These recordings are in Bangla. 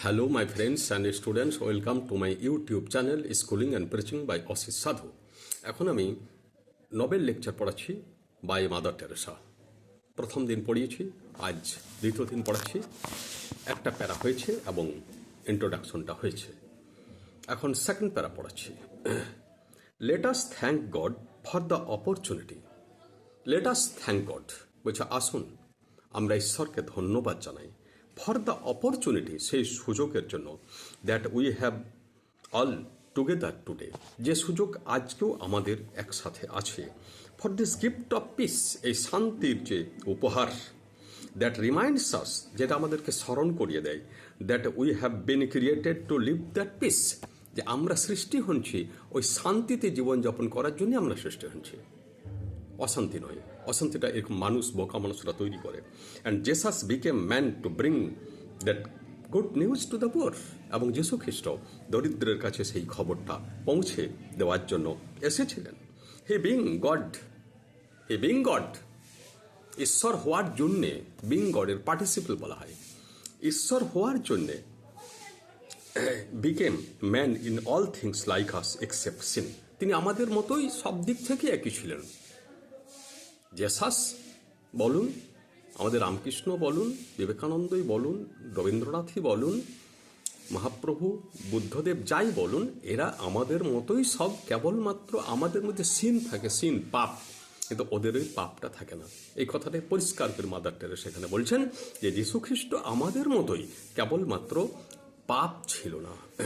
Hello, my friends and students. Welcome to my YouTube channel, Schooling and Preaching by Ashis Sadhu এখন আমি নবেল লেকচার পড়াচ্ছি বাই মাদার টেরেসা প্রথম দিন পড়িয়েছি আজ দ্বিতীয় দিন পড়াচ্ছি। একটা প্যারা হয়েছে এবং ইন্ট্রোডাকশনটা হয়েছে। এখন সেকেন্ড প্যারা পড়াচ্ছি। Let us thank God for the opportunity let us thank God বলছে আসুন আমরা ঈশ্বরকে ধন্যবাদ জানাই। ফর দ্য অপরচুনিটি সেই সুযোগের জন্য that we have all together today যে সুযোগ আজকেও আমাদের একসাথে আছে। For this gift of peace এই শান্তির যে উপহার দ্যাট রিমাইন্ডস আস যেটা আমাদেরকে স্মরণ করিয়ে দেয় that we have been created to live that peace যে আমরা সৃষ্টি হচ্ছি ওই শান্তিতে জীবনযাপন করার জন্য আমরা সৃষ্টি হচ্ছি অশান্তি নয়। অশান্তিটা এরকম মানুষ বোকা মানুষরা তৈরি করে। And Jesus became man to bring that good news to the poor এবং যীশু খ্রিস্ট দরিদ্রের কাছে সেই খবরটা পৌঁছে দেওয়ার জন্য এসেছিলেন। He being God he being God ঈশ্বর হওয়ার জন্যে বিং গডের পার্টিসিপল বলা হয়। ঈশ্বর হওয়ার জন্যে became man in all things like us except sin তিনি আমাদের মতোই সব দিক থেকে একই ছিলেন। জেসাস বলুন। আমাদের রামকৃষ্ণ বলুন, বিবেকানন্দই বলুন, রবীন্দ্রনাথই বলুন, মহাপ্রভু, বুদ্ধদেব যাই বলুন, এরা আমাদের মতোই সব কেবলমাত্র আমাদের মধ্যে সিন থাকে, সিন, পাপ। কিন্তু ওদের ওই পাপটা থাকে না। এই কথাটাই পরিষ্কার করে মাদার টেরে সেখানে বলছেন যে যীশুখ্রিস্ট আমাদের মতোই কেবলমাত্র পাপ ছিল না।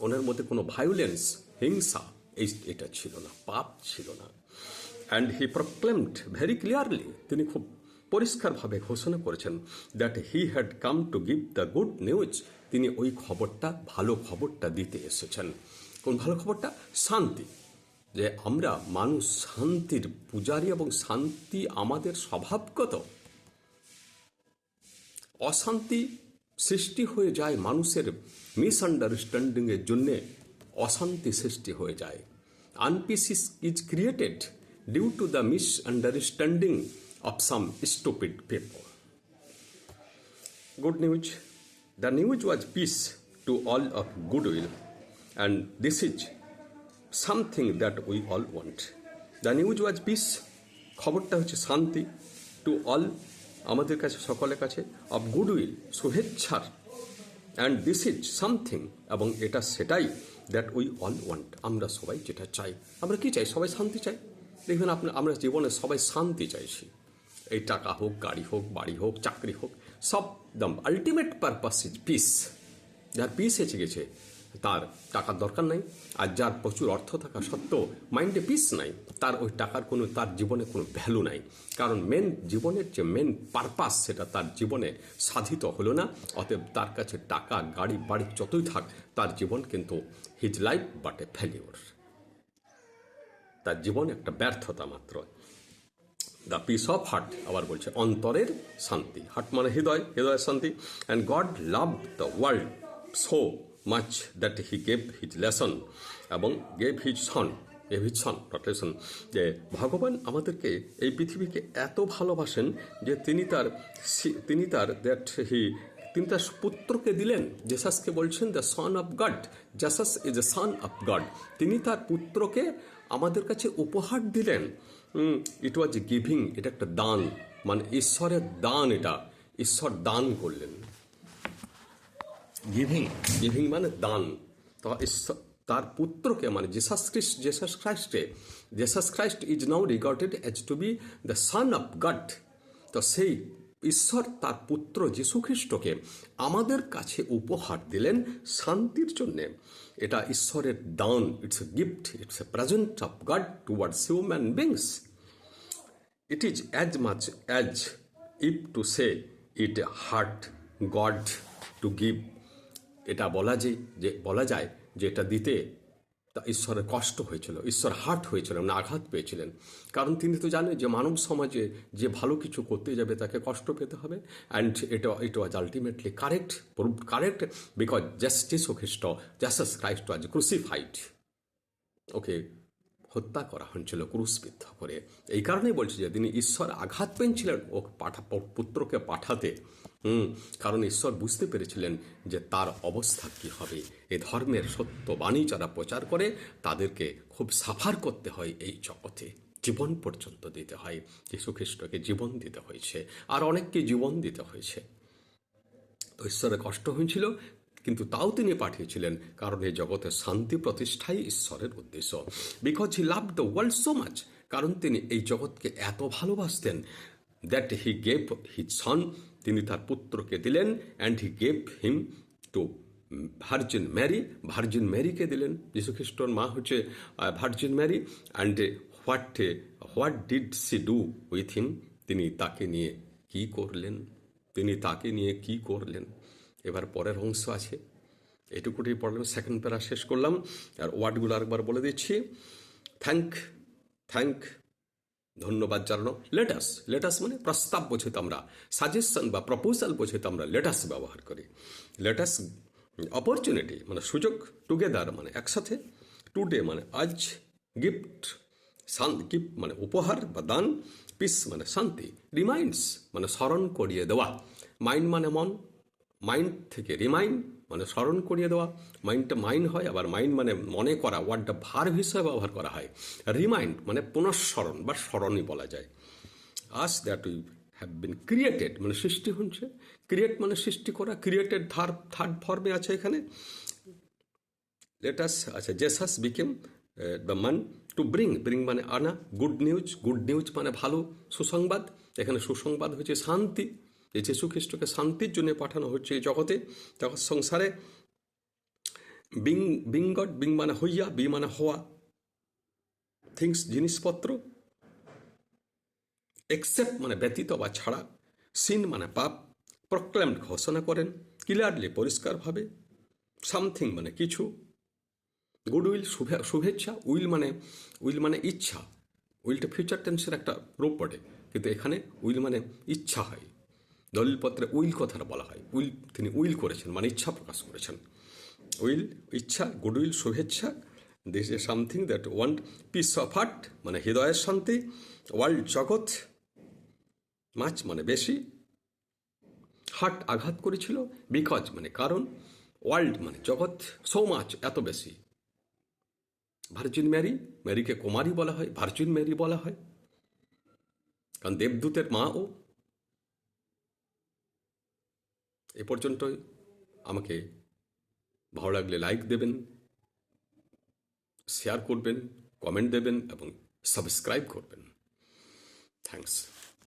ওনার মধ্যে কোনো ভায়োলেন্স হিংসা, এই, এটা ছিল না, পাপ ছিল না। And he proclaimed very clearly তিনি খুব পরিষ্কারভাবে ঘোষণা করেছেন that he had come to give the good news তিনি ওই খবরটা, ভালো খবরটা দিতে এসেছেন। কোন ভালো খবরটা? শান্তি। যে আমরা মানুষ শান্তির পূজারী এবং শান্তি আমাদের স্বভাবগত অশান্তি সৃষ্টি হয়ে যায় মানুষের মিসআন্ডারস্ট্যান্ডিংয়ের জন্যে। অশান্তি সৃষ্টি হয়ে যায়। Unpeace is created due to the misunderstanding of some stupid people Good news. The news was peace to all of goodwill, and this is something that we all want. The news was peace. খবরটা হচ্ছে শান্তি টু অল আমাদের কাছে সকলের কাছে অফ গুডউইল শুভেচ্ছার অ্যান্ড দিস ইজ সামথিং এবং এটা সেটাই দ্যাট উই অল ওয়ান্ট আমরা সবাই যেটা চাই আমরা কি চাই সবাই শান্তি চাই দেখবেন আপনার, আমরা জীবনে সবাই শান্তি চাইছি। এই টাকা হোক, গাড়ি হোক, বাড়ি হোক, চাকরি হোক, সব দম। আলটিমেট পারপাস ইজ পিস যার পিস এসে গেছে তার টাকার দরকার নাই। আর যার প্রচুর অর্থ থাকা সত্ত্বেও মাইন্ডে পিস নাই, তার ওই টাকার কোনো, তার জীবনে কোনো ভ্যালু নাই। কারণ মেন জীবনের যে মেন পারপাস সেটা তার জীবনে সাধিত হলো না। অতএব তার কাছে টাকা, গাড়ি, বাড়ি যতই থাক, তার জীবন কিন্তু his life but a failure তার জীবন একটা ব্যর্থতা মাত্র। দ্য পিস অফ হার্ট আবার বলছে, অন্তরের শান্তি। হার্ট মানে হৃদয়, হৃদয়ের শান্তি। And God love the world so much that he gave his lesson এবং gave his son gave his son translation যে ভগবান আমাদেরকে এই পৃথিবীকে এত ভালোবাসেন যে তিনি তার তিনি তার দ্যাট হি তিনি তার পুত্রকে দিলেন। জেসাসকে বলছেন the son of God Jesus is a son of God তিনি তার পুত্রকে আমাদের কাছে উপহার দিলেন। ইট ওয়াজ গিভিং এটা একটা দান। মানে ঈশ্বরের দান এটা। ঈশ্বর দান করলেন। গিভিং গিভিং মানে দান। তো ঈশ্বর তার পুত্রকে মানে জেসাস খ্রিস্ট Jesus খ্রাইস্টে Jesus Christ is now regarded as to be the son of God তো সেই ঈশ্বর তার পুত্র যীশু খ্রিস্টকে আমাদের কাছে উপহার দিলেন শান্তির জন্যে। এটা ঈশ্বরের দান it's a gift it's a present of God towards human beings it is as much as if to say it hurt God to give এটা বলা যে, বলা যায় যে এটা দিতে তা ঈশ্বরের কষ্ট হয়েছিল, ঈশ্বর হার্ট হয়েছিল না আঘাত পেয়েছিলেন। কারণ তিনি তো জানেন যে মানব সমাজে যে ভালো কিছু করতে যাবে তাকে কষ্ট পেতে হবে অ্যান্ড এটা it was ultimately correct correct because justice O Christ justice Christ was crucified okay হত্যা করা হয়েছিল, ক্রুশবিদ্ধ করে। এই কারণেই বলছি যে তিনি ঈশ্বর আঘাত পেয়েছিলেন, ও পাঠা পুত্রকে পাঠাতে, হুম, কারণ ঈশ্বর বুঝতে পেরেছিলেন যে তার অবস্থা কি হবে। এ ধর্মের সত্য বাণী যারা প্রচার করে, তাদেরকে খুব সাফার করতে হয় এই জগতে। জীবন পর্যন্ত দিতে হয় যীশু খ্রিস্টকে জীবন দিতে হয়েছে, আর অনেককে জীবন দিতে হয়েছে। তো ঈশ্বরের কষ্ট হয়েছিল কিন্তু তাও তিনি পাঠিয়েছিলেন, কারণ এই জগতে শান্তি প্রতিষ্ঠাই ঈশ্বরের উদ্দেশ্য। Because he love the world so much কারণ তিনি এই জগৎকে এত ভালোবাসতেন that he gave his son তিনি তার পুত্রকে দিলেন and he gave him to virgin Mary virgin ম্যারিকে দিলেন। যীশু খ্রিস্টর মা হচ্ছে virgin Mary and what what did she do with him তিনি তাকে নিয়ে কি করলেন? তিনি তাকে নিয়ে কি করলেন? এবার পরের অংশ আছে। এটুকুটি পড়লাম সেকেন্ড প্যারা শেষ করলাম। আর ওয়ার্ডগুলো আরেকবার বলে দিচ্ছি। থ্যাংক থ্যাংক ধন্যবাদ জানানো। লেটাস লেটাস মানে প্রস্তাব বোঝে তো আমরা সাজেশন বা প্রপোজাল বোঝে তো আমরা লেটাস ব্যবহার করি। লেটাস অপরচুনিটি মানে সুযোগ টুগেদার মানে একসাথে টুডে মানে আজ গিফট শান্তি গিফট মানে উপহার বা দান পিস মানে শান্তি রিমাইন্ডস মানে স্মরণ করিয়ে দেওয়া। মাইন্ড মানে মন মাইন্ড থেকে রিমাইন্ড মানে স্মরণ করিয়ে দেওয়া। মাইন্ডটা মাইন্ড হয়, আবার মাইন্ড মানে মনে করা ওয়ার্ডটা ভার হিসেবে ব্যবহার করা হয়। রিমাইন্ড মানে পুনঃস্মরণ বা স্মরণই বলা যায়। As that we have been created মানে সৃষ্টি হচ্ছে। ক্রিয়েট মানে সৃষ্টি করা ক্রিয়েটেড থার্ড থার্ড ফর্মে আছে এখানে। লেটাস আচ্ছা Jesus became the man to bring bring মানে আনা গুড নিউজ গুড নিউজ মানে ভালো, সুসংবাদ। এখানে সুসংবাদ হচ্ছে শান্তি। যে যীশু খ্রিস্টকে শান্তির জন্য পাঠানো হচ্ছে এই জগতে জগৎ সংসারে বিং বিং গড বিং মানে হইয়া বি মানে হওয়া, থিংস, জিনিসপত্র এক্সেপ্ট মানে ব্যতীত বা ছাড়া, সিন মানে পাপ প্রক্লেমড ঘোষণা করেন ক্লিয়ারলি পরিষ্কারভাবে সামথিং মানে কিছু গুড উইল শুভেচ্ছা উইল মানে উইল মানে ইচ্ছা উইলটা ফিউচার টেন্সের একটা রূপ বটে, কিন্তু এখানে উইল মানে ইচ্ছা হয়। দলিলপত্রে উইল কথাটা বলা হয়। উইল তিনি উইল করেছেন মানে ইচ্ছা প্রকাশ করেছেন। উইল, ইচ্ছা, গুড উইল, শুভেচ্ছা this a something that want peace of heart মানে হৃদয়ের শান্তি ওয়ার্ল্ড জগৎ মাছ মানে বেশি। হার্ট আঘাত করেছিল বিকজ মানে কারণ ওয়ার্ল্ড মানে জগৎ সো মাছ এত বেশি। ভার্জিন ম্যারি, ম্যারিকে কুমারী বলা হয়, ভার্জিন ম্যারি বলা হয়। কারণ দেবদূতের মা ও এ পর্যন্তই। আমাকে ভালো লাগলে লাইক দেবেন শেয়ার করবেন কমেন্ট দেবেন এবং সাবস্ক্রাইব করবেন। থ্যাংকস